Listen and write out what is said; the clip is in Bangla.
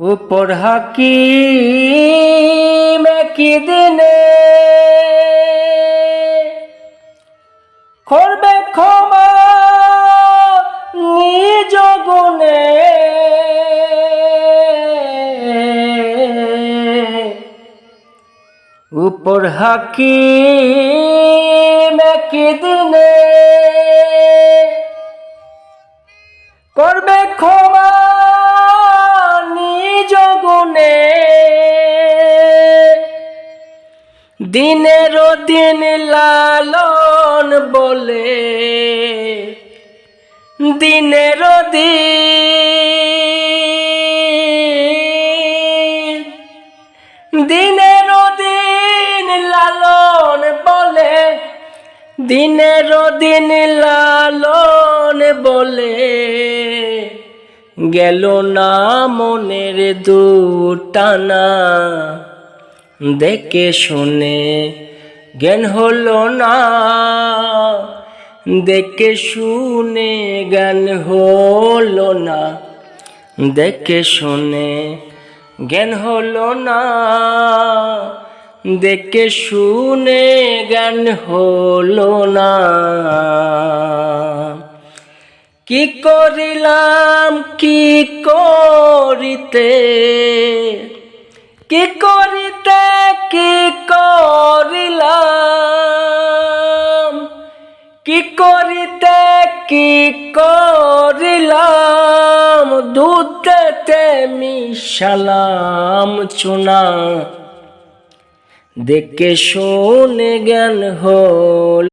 উপর হাকিম কি দিনে করবে ক্ষমা নিজ গুণে। উপর হাকিম কি দিনে দিনের দিন লালন বলে। দিনের দিন দিনের দিন লালন বলে। দিনের দিন লালন বলে। গেল না মনের দুটানা। দেখে শুনে জ্ঞান হলো না। দেখে শুনে জ্ঞান হলো না। দেখে শুনে জ্ঞান হলো না। দেখে শুনে জ্ঞান হলো না। কি করিলাম, কি করিতে? কি করিতে, কি করিলাম? কি করিতে, কি করিলাম? দুধতে মিশালাম চুনা। দেখে শুনে জ্ঞান হল